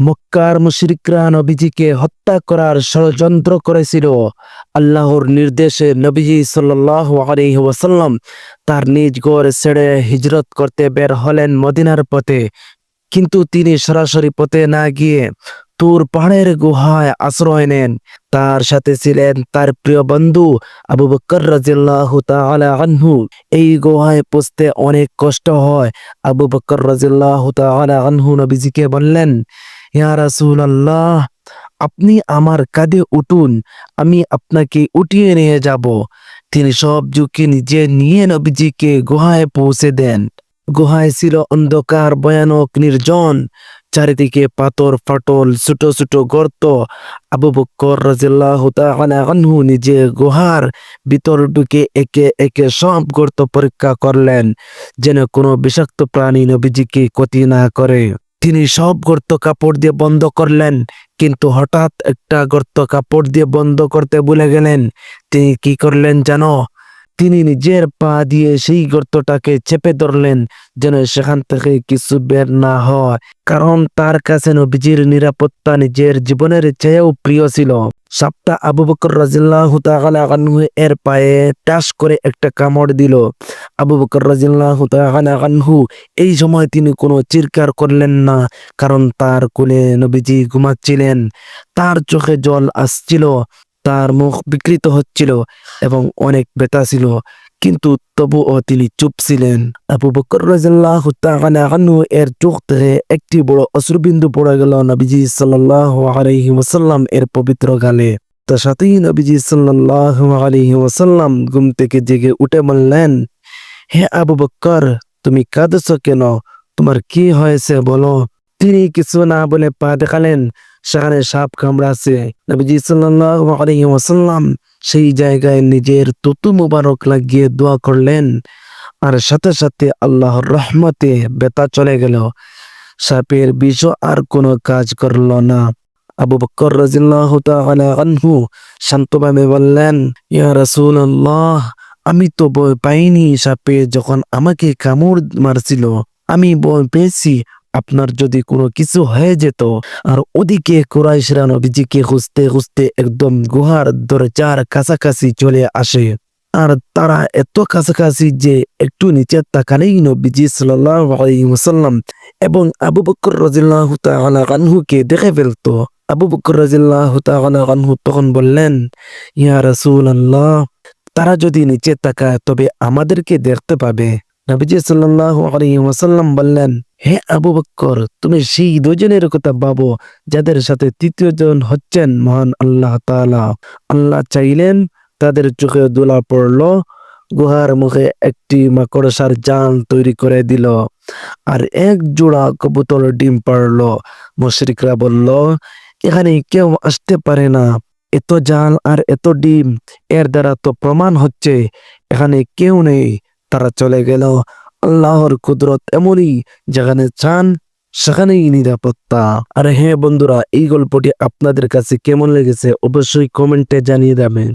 মক্কার মুশরিকরা নবীজিকে হত্যা করার ষড়যন্ত্র করেছিল। আল্লাহর নির্দেশে নবীজি ওয়াসাল্লাম তার নিজ গড় ছেড়ে হিজরত করতে বের হলেন মদিনার পথে। কিন্তু তিনি সরাসরি পথে না গিয়ে তুর পাহাড়ের গুহায় আশ্রয় নেন। তার সাথে ছিলেন তার প্রিয় বন্ধু আবু বকর তাআলা আনহু। এই গুহায় পৌঁছতে অনেক কষ্ট হয়। আবু বকর তাআলা আনহু নবীজিকে বললেন ইয়া রাসূলুল্লাহ, আপনি আমার কাঁধে উঠুন, আমি আপনাকে উঠিয়ে নিয়ে যাব। তিনি সব ঝুঁকি নিজে নিয়ে নবীজিকে গুহায় পৌঁছে দেন। গুহায় ছিল অন্ধকার, ভয়ানক, নির্জন। চারিদিকে পাথর, ফাটল, ছোট ছোট গর্ত। আবু বক্কর রাজিল্লাহু আনহু নিজে গুহার ভিতর ঢুকে একে একে সব গর্ত পরীক্ষা করলেন, যেন কোনো বিষাক্ত প্রাণী নবীজিকে ক্ষতি না করে। তিনি সব গর্ত কাপড় দিয়ে বন্ধ করলেন। কিন্তু হঠাৎ একটা গর্ত কাপড় দিয়ে বন্ধ করতে ভুলে গেলেন। তিনি কি করলেন জানো? তিনি নিজের পা দিয়ে সেই গর্তটাকে চেপে ধরলেন, যেন সেখান থেকে কিছু বের না হয়। কারণ তার কাছে নবীজির নিরাপত্তা নিজের জীবনের চেয়েও প্রিয় ছিল। সাপটা আবু বকর রাজিল্লাহ তাআলা আনহু এর পায়ে টাস করে একটা কামড় দিল। আবু বকর রাজিল্লাহ তাআলা আনহু এই সময় তিনি কোনো চিৎকার করলেন না, কারণ তার কোলে নবীজি ঘুমাচ্ছিলেন। তার চোখে জল আসছিল, তার মুখ বিকৃত হচ্ছিল এবং অনেক ব্যথা ছিল। কিন্তু তবুও তিনি চুপ ছিলেন। আবু বকর রাদিয়াল্লাহু তাআলা আনহু এর চোখ থেকে একটি বড় অশ্রুবিন্দু পড়ে গেল নবীজি সাল্লাল্লাহু আলাইহি ওয়াসাল্লাম এর পবিত্র গালে। তার সাথেই নবীজি সাল্লাল্লাহু আলাইহি ওয়াসাল্লাম ঘুম থেকে জেগে উঠে বললেন, হে আবু বকর, তুমি কাঁদছো কেন? তোমার কি হয়েছে বলো? তিনি কিছু না বলে পা দেখালেন, সেখানে সাপ কামড়াছে নবীজি সাল্লাল্লাহু আলাইহি ওয়াসাল্লাম সেই জায়গায় নিজের তুতু মুবারক লাগিয়ে দোয়া করলেন। আর সাথে সাথে আল্লাহর রহমতে বেতা চলে গেল। সাপের বিষ আর কোনো কাজ করল না। আবু বকর রাজিল্লাহু আনহু শান্তভাবে বললেন, ইয়া রাসূলুল্লাহ, আমি তো বই পাইনি সাপে যখন আমাকে কামড় মারছিল। আমি বই পেয়েছি আপনার যদি কোনো কিছু হয়ে যেত, আর ওদিকে কুরাইশরা নবীজিকে খুঁজতে খুঁজতে একদম গুহার দরজার কাছাকাছি চলে আসে। আর তারা এত কাছাকাছি যে একটু নিচে তাকালেই নবীজি ওয়াসাল্লাম এবং আবু বকর রাদিয়াল্লাহু তাআলা আনহুকে দেখে ফেলতো। আবু বকর রাদিয়াল্লাহু তাআলা আনহু তখন বললেন, ইয়া রাসূলুল্লাহ, তারা যদি নিচে তাকায় তবে আমাদেরকে দেখতে পাবে। নবীজি সাল্লাল্লাহু আলাইহি ওয়াসাল্লাম বললেন, হে আবু বক্কর, তুমি সেই দুজনের কথা ভাবো, যাদের সাথে তৃতীয় জন হচ্ছেন মহান আল্লাহ তাআলা। আল্লাহ চাইলেন তাদের চোখে দোলা পড়ল, গুহার মুখে একটি মাকড়সার জাল তৈরি করে দিল, আর এক জোড়া কবুতর ডিম পারল মুশরিকরা বলল, এখানে কেউ আসতে পারে না। এত জাল আর এত ডিম, এর দ্বারা তো প্রমাণ হচ্ছে, এখানে কেউ নেই। তারা চলে গেল। আল্লাহর কুদরত এমনই যেখানে চান, সেখানেই নিরাপত্তা। আর হ্যাঁ বন্ধুরা, এই গল্পটি আপনাদের কাছে কেমন লেগেছে অবশ্যই কমেন্টে জানিয়ে দেবেন।